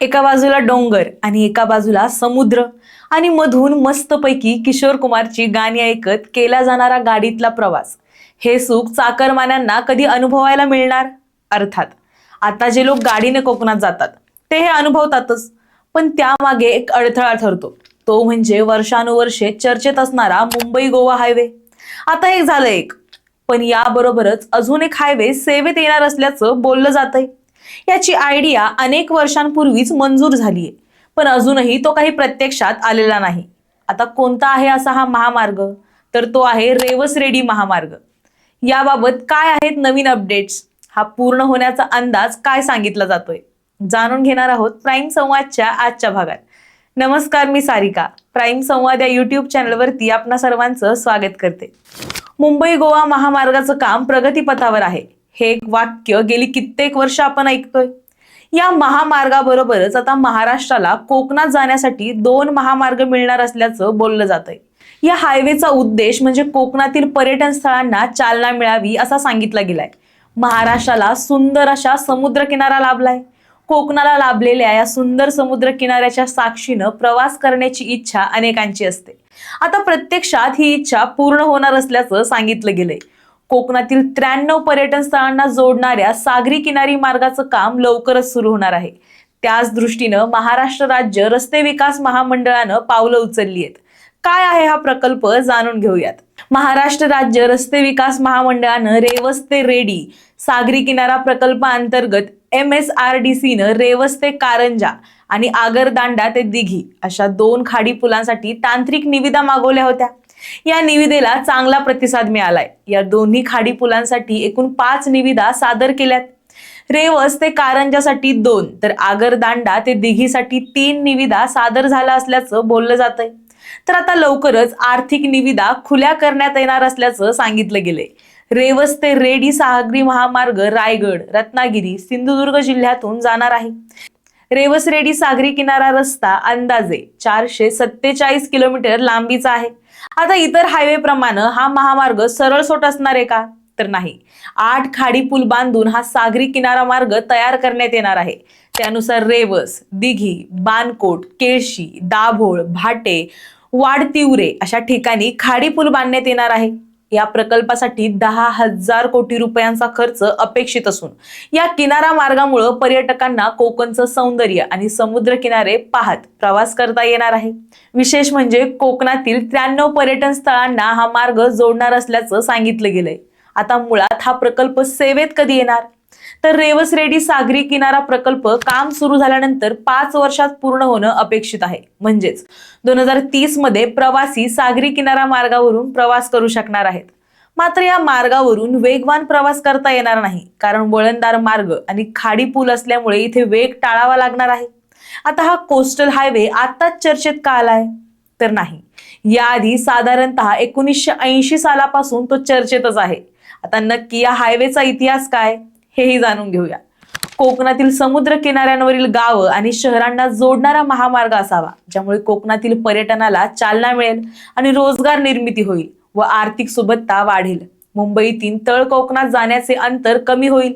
एका बाजूला डोंगर आणि एका बाजूला समुद्र. आणि मधून मस्तपैकी किशोर कुमारची गाणी ऐकत केला जाणारा गाडीतला प्रवास. हे सुख चाकरमान्यांना कधी अनुभवायला मिळणार? अर्थात आता जे लोक गाडीने कोकणात जातात ते हे अनुभवतातच. पण त्यामागे एक अडथळा ठरतो. तो म्हणजे वर्षानुवर्षे चर्चेत असणारा मुंबई गोवा हायवे. आता हे झालं एक. पण याबरोबरच अजून एक हायवे सेवेत येणार असल्याचं बोललं जातंय. याची आयडिया अनेक वर्षांपूर्वीच मंजूर झालीय. पण अजूनही तो काही प्रत्यक्षात आलेला नाही. आता कोणता आहे असा हा महामार्ग? तर तो आहे रेवस रेडी महामार्ग. याबाबत काय आहेत नवीन अपडेट्स? हा पूर्ण होण्याचा अंदाज काय सांगितला जातोय? जाणून घेणार आहोत प्राईम संवादच्या आजच्या भागात. नमस्कार मी सारिका. प्राईम संवाद या युट्यूब चॅनलवरती आपणा सर्वांचं स्वागत करते. मुंबई गोवा महामार्गाचं काम प्रगतीपथावर आहे. हे एक वाक्य गेली कित्येक वर्ष आपण ऐकतोय. या महामार्गाबरोबरच आता महाराष्ट्राला कोकणात जाण्यासाठी दोन महामार्ग मिळणार असल्याचं बोललं जात आहे या हायवेचा उद्देश म्हणजे कोकणातील पर्यटन स्थळांना चालना मिळावी असा सांगितला गेलाय. महाराष्ट्राला सुंदर अशा समुद्र किनारा लाभलाय. कोकणाला लाभलेल्या या सुंदर समुद्र किनाऱ्याच्या साक्षीनं प्रवास करण्याची इच्छा अनेकांची असते. आता प्रत्यक्षात ही इच्छा पूर्ण होणार असल्याचं सांगितलं गेलंय. कोकणातील त्र्याण्णव पर्यटन स्थळांना जोडणाऱ्या सागरी किनारी मार्गाचं काम लवकरच सुरू होणार आहे. त्याच दृष्टीनं महाराष्ट्र राज्य रस्ते विकास महामंडळानं पावलं उचलली आहेत. काय आहे हा प्रकल्प जाणून घेऊयात. महाराष्ट्र राज्य रस्ते विकास महामंडळानं रेवस्ते रेडी सागरी किनारा प्रकल्पाअंतर्गत एम एस आर डी सीनं रेवस्ते कारंजा आणि आगरदांडा ते दिघी अशा दोन खाडी पुलांसाठी तांत्रिक निविदा मागवल्या होत्या. या निविदेला चांगला प्रतिसाद मिळालाय. या दोन्ही खाडी पुलांसाठी एकूण पाच निविदा सादर केल्यात. रेवस ते कारंजासाठी दोन तर आगरदांडा ते दिघीसाठी तीन निविदा सादर झाल्या असल्याचं बोललं जातंय. तर आता लवकरच आर्थिक निविदा खुल्या करण्यात येणार असल्याचं सांगितलं गेलंय. रेवस ते रेडी सागरी महामार्ग रायगड रत्नागिरी सिंधुदुर्ग जिल्ह्यातून जाणार आहे. रेवस रेडी सागरी किनारा रस्ता अंदाजे चारशे सत्तेचाळीस किलोमीटर लांबीचा आहे. आता इतर हायवे प्रमाणे हा महामार्ग सरळ सोट असणार आहे का? तर नाही. आठ खाडी पूल बांधून हा सागरी किनारा मार्ग तयार करण्यात येणार आहे. त्यानुसार रेवस दिघी बानकोट केळशी दाभोळ भाटे वाडतिवरे अशा ठिकाणी खाडी पूल बांधण्यात येणार आहे. या प्रकल्पासाठी दहा हजार कोटी रुपयांचा खर्च अपेक्षित असून या किनारा मार्गामुळं पर्यटकांना कोकणचं सौंदर्य आणि समुद्र किनारे पाहत प्रवास करता येणार आहे. विशेष म्हणजे कोकणातील त्र्याण्णव पर्यटन स्थळांना हा मार्ग जोडणार असल्याचं सांगितलं गेलंय. आता मुळात हा प्रकल्प सेवेत कधी येणार? तर रेवस रेडी सागरी किनारा प्रकल्प काम सुरू झाल्यानंतर पाच वर्षात पूर्ण होणं अपेक्षित आहे. म्हणजेच दोन हजार तीसमध्ये प्रवासी सागरी किनारा मार्गावरून प्रवास करू शकणार आहेत. मात्र या मार्गावरून वेगवान प्रवास करता येणार नाही कारण वळणदार मार्ग आणि खाडी पूल असल्यामुळे इथे वेग टाळावा लागणार आहे. आता हा कोस्टल हायवे आताच चर्चेत का आलाय? तर नाही. याआधी साधारणतः एकोणीसशे ऐंशी सालापासून तो चर्चेतच आहे. आता नक्की या हायवेचा इतिहास काय? हेही जाणून घेऊया. कोकणातील समुद्र किनाऱ्यांवरील गावं आणि शहरांना जोडणारा महामार्ग असावा ज्यामुळे कोकणातील पर्यटनाला चालना मिळेल आणि रोजगार निर्मिती होईल व आर्थिक सुबत्ता वाढेल. मुंबईतील तळ कोकणात जाण्याचे अंतर कमी होईल.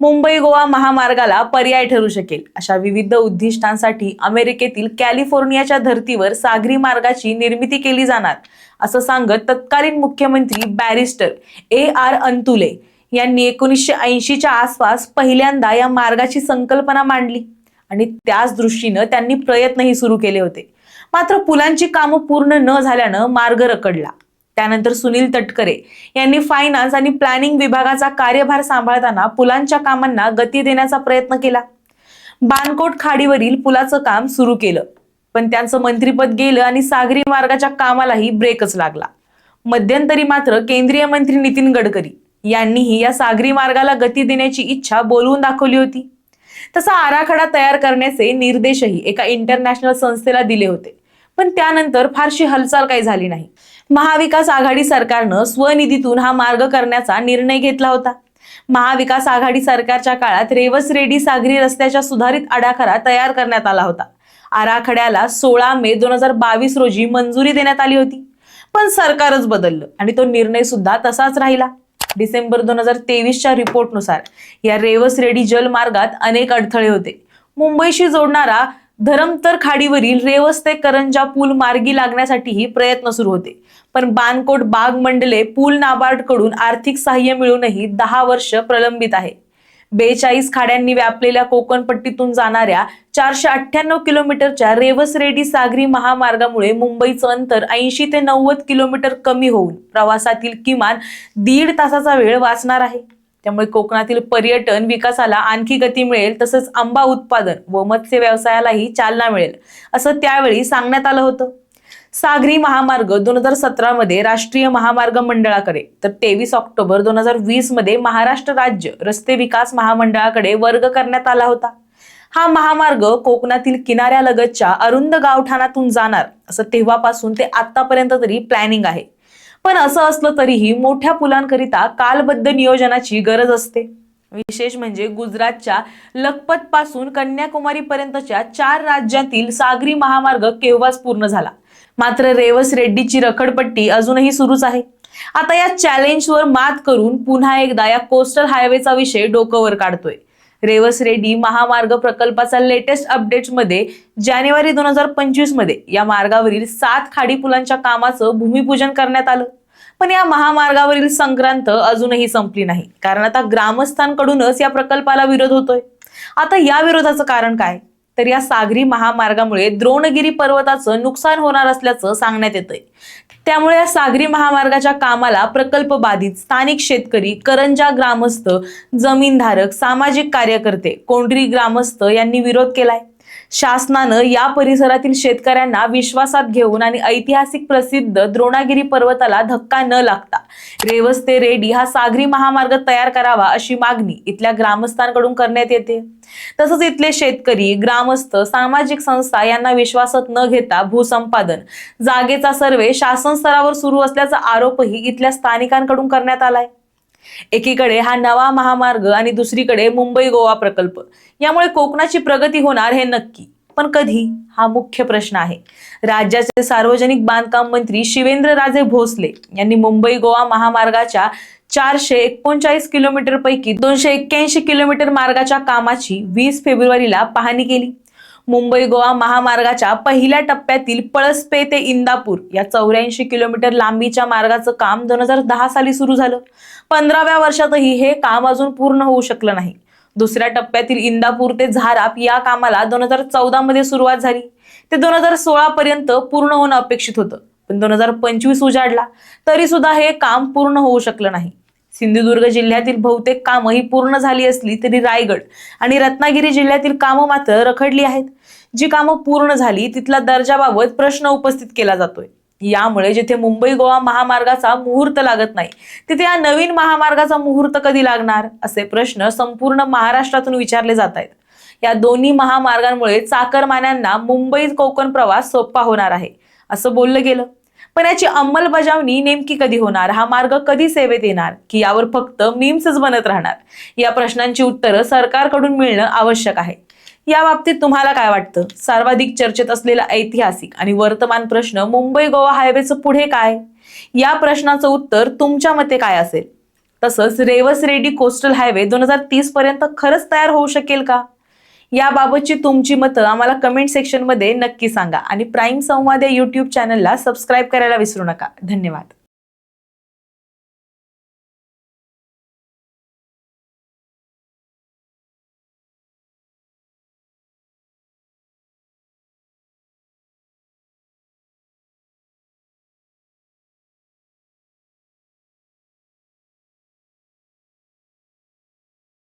मुंबई गोवा महामार्गाला पर्याय ठरू शकेल अशा विविध उद्दिष्टांसाठी अमेरिकेतील कॅलिफोर्नियाच्या धर्तीवर सागरी मार्गाची निर्मिती केली जाणार असं सांगत तत्कालीन मुख्यमंत्री बॅरिस्टर ए आर अंतुले यांनी एकोणीसशे ऐंशीच्या आसपास पहिल्यांदा या मार्गाची संकल्पना मांडली. आणि त्याच दृष्टीनं त्यांनी प्रयत्नही सुरू केले होते. मात्र पुलांची कामं पूर्ण न झाल्यानं मार्ग रकडला त्यानंतर सुनील तटकरे यांनी फायनान्स आणि प्लॅनिंग विभागाचा कार्यभार सांभाळताना पुलांच्या कामांना गती देण्याचा प्रयत्न केला. बानकोट खाडीवरील पुलाचं काम सुरू केलं. पण त्यांचं मंत्रीपद गेलं आणि सागरी मार्गाच्या कामालाही ब्रेकच लागला. मध्यंतरी मात्र केंद्रीय मंत्री नितीन गडकरी यांनीही या सागरी मार्गाला गती देण्याची इच्छा बोलवून दाखवली होती. तसा आराखडा तयार करण्याचे निर्देशही एका इंटरनॅशनल संस्थेला दिले होते. पण त्यानंतर फारशी हालचाल काही झाली नाही. महाविकास आघाडी सरकारनं स्वनिधीतून हा मार्ग करण्याचा निर्णय घेतला होता. महाविकास आघाडी सरकारच्या काळात रेवस रेडी सागरी रस्त्याच्या सुधारित आराखडा तयार करण्यात आला होता. आराखड्याला सोळा मे दोन हजार बावीस रोजी मंजुरी देण्यात आली होती. पण सरकारच बदललं आणि तो निर्णय सुद्धा तसाच राहिला. डिसेंबर दोन हजार तेवीसच्या रिपोर्टनुसार या रेवस रेडी जलमार्गात अनेक अडथळे होते. मुंबईशी जोडणारा धरमतर खाडीवरील रेवस ते करंजा पूल मार्गी लागण्यासाठीही प्रयत्न सुरू होते. पण बानकोट बाग मंडले पूल नाबार्डकडून आर्थिक सहाय्य मिळूनही दहा वर्ष प्रलंबित आहे. बेचाळीस खाड्यांनी व्यापलेल्या कोकणपट्टीतून जाणाऱ्या चारशे अठ्ठ्याण्णव किलोमीटरच्या रेवस रेडी सागरी महामार्गामुळे मुंबईचं अंतर ऐंशी ते नव्वद किलोमीटर कमी होऊन प्रवासातील किमान दीड तासाचा वेळ वाचणार आहे. त्यामुळे कोकणातील पर्यटन विकासाला आणखी गती मिळेल तसंच आंबा उत्पादन व मत्स्य व्यवसायालाही चालना मिळेल असं त्यावेळी सांगण्यात आलं होतं. सागरी महामार्ग दोन हजार सतरा मध्ये राष्ट्रीय महामार्ग मंडळाकडे तर तेवीस ऑक्टोबर दोन हजार वीसमध्ये महाराष्ट्र राज्य रस्ते विकास महामंडळाकडे वर्ग करण्यात आला होता. हा महामार्ग कोकणातील किनाऱ्यालगतच्या अरुंद गावठाणातून जाणार असं तेव्हापासून ते आतापर्यंत तरी प्लॅनिंग आहे. पण असं असलं तरीही मोठ्या पुलांकरिता कालबद्ध नियोजनाची गरज असते. विशेष म्हणजे गुजरातच्या लखपत पासून कन्याकुमारी पर्यंतच्या चार राज्यातील सागरी महामार्ग केव्हाच पूर्ण झाला? मात्र रेवस रेड्डीची रखडपट्टी अजूनही सुरूच आहे. आता या चॅलेंजवर मात करून पुन्हा एकदा या कोस्टल हायवेचा विषय डोकंवर काढतोय. रेवस रेड्डी महामार्ग प्रकल्पाचा लेटेस्ट अपडेट्समध्ये जानेवारी दोन हजार पंचवीसमध्ये या मार्गावरील सात खाडी पुलांच्या कामाचं भूमिपूजन करण्यात आलं. पण या महामार्गावरील संक्रांत अजूनही संपली नाही. कारण आता ग्रामस्थांकडूनच या प्रकल्पाला विरोध होतोय. आता या विरोधाचं कारण काय? तर या सागरी महामार्गामुळे द्रोणगिरी पर्वताचं नुकसान होणार असल्याचं सांगण्यात येतंय. त्यामुळे या सागरी महामार्गाच्या कामाला प्रकल्प बाधित स्थानिक शेतकरी करंजा ग्रामस्थ जमीनधारक सामाजिक कार्यकर्ते कोंढरी ग्रामस्थ यांनी विरोध केलाय. शासनानं या परिसरातील शेतकऱ्यांना विश्वासात घेऊन आणि ऐतिहासिक प्रसिद्ध द्रोणागिरी पर्वताला धक्का न लागता रेवस्ते रेडी हा सागरी महामार्ग तयार करावा अशी मागणी इथल्या ग्रामस्थांकडून करण्यात येते. तसंच इथले शेतकरी ग्रामस्थ सामाजिक संस्था यांना विश्वासात न घेता भूसंपादन जागेचा सर्वे शासन स्तरावर सुरू असल्याचा आरोपही इथल्या स्थानिकांकडून करण्यात आलाय. एकीकडे हा नवा महामार्ग आणि दुसरीकडे मुंबई गोवा प्रकल्प. यामुळे कोकणाची प्रगती होणार हे नक्की. पण कधी? हा मुख्य प्रश्न आहे. राज्याचे सार्वजनिक बांधकाम मंत्री शिवेंद्र राजे भोसले यांनी मुंबई गोवा महामार्गाच्या चारशे एकोणचाळीस किलोमीटर पैकी दोनशे एक्क्याऐंशी किलोमीटर मार्गाच्या कामाची वीस फेब्रुवारीला पाहणी केली. मुंबई गोवा महामार्गाच्या पहिल्या टप्प्यातील पळसपे ते इंदापूर या चौऱ्याऐंशी किलोमीटर लांबीच्या मार्गाचं काम दोन हजार दहा साली सुरू झालं. पंधराव्या वर्षातही हे काम अजून पूर्ण होऊ शकलं नाही. दुसऱ्या टप्प्यातील इंदापूर ते झाराप या कामाला दोन हजार चौदा मध्ये सुरुवात झाली. ते दोन हजार सोळा पर्यंत पूर्ण होणं अपेक्षित होतं. पण दोन हजार पंचवीस उजाडला तरी सुद्धा हे काम पूर्ण होऊ शकलं नाही. सिंधुदुर्ग जिल्ह्यातील बहुतेक कामं ही पूर्ण झाली असली तरी रायगड आणि रत्नागिरी जिल्ह्यातील कामं मात्र रखडली आहेत. जी कामं पूर्ण झाली तिथला दर्जाबाबत प्रश्न उपस्थित केला जातोय. यामुळे जिथे मुंबई गोवा महामार्गाचा मुहूर्त लागत नाही तिथे या नवीन महामार्गाचा मुहूर्त कधी लागणार असे प्रश्न संपूर्ण महाराष्ट्रातून विचारले जात आहेत. या दोन्ही महामार्गांमुळे चाकरमान्यांना मुंबई कोकण प्रवास सोपा होणार आहे असं बोललं गेलं. पण याची अंमलबजावणी नेमकी कधी होणार? हा मार्ग कधी सेवेत येणार? की यावर फक्त मीम्सच बनत राहणार? या प्रश्नांची उत्तरं सरकारकडून मिळणं आवश्यक आहे. या बाबतीत तुम्हाला काय वाटतं? सर्वाधिक चर्चेत असलेला ऐतिहासिक आणि वर्तमान प्रश्न मुंबई गोवा हायवेचं पुढे काय? या प्रश्नाचं उत्तर तुमच्या मते काय असेल? तसंच रेवस रेडी कोस्टल हायवे दोन हजार तीस पर्यंत खरंच तयार होऊ शकेल का? याबाबतची तुमची मतं आम्हाला कमेंट सेक्शनमध्ये नक्की सांगा. आणि प्राईम संवाद या यूट्यूब चॅनलला सबस्क्राईब करायला विसरू नका. धन्यवाद.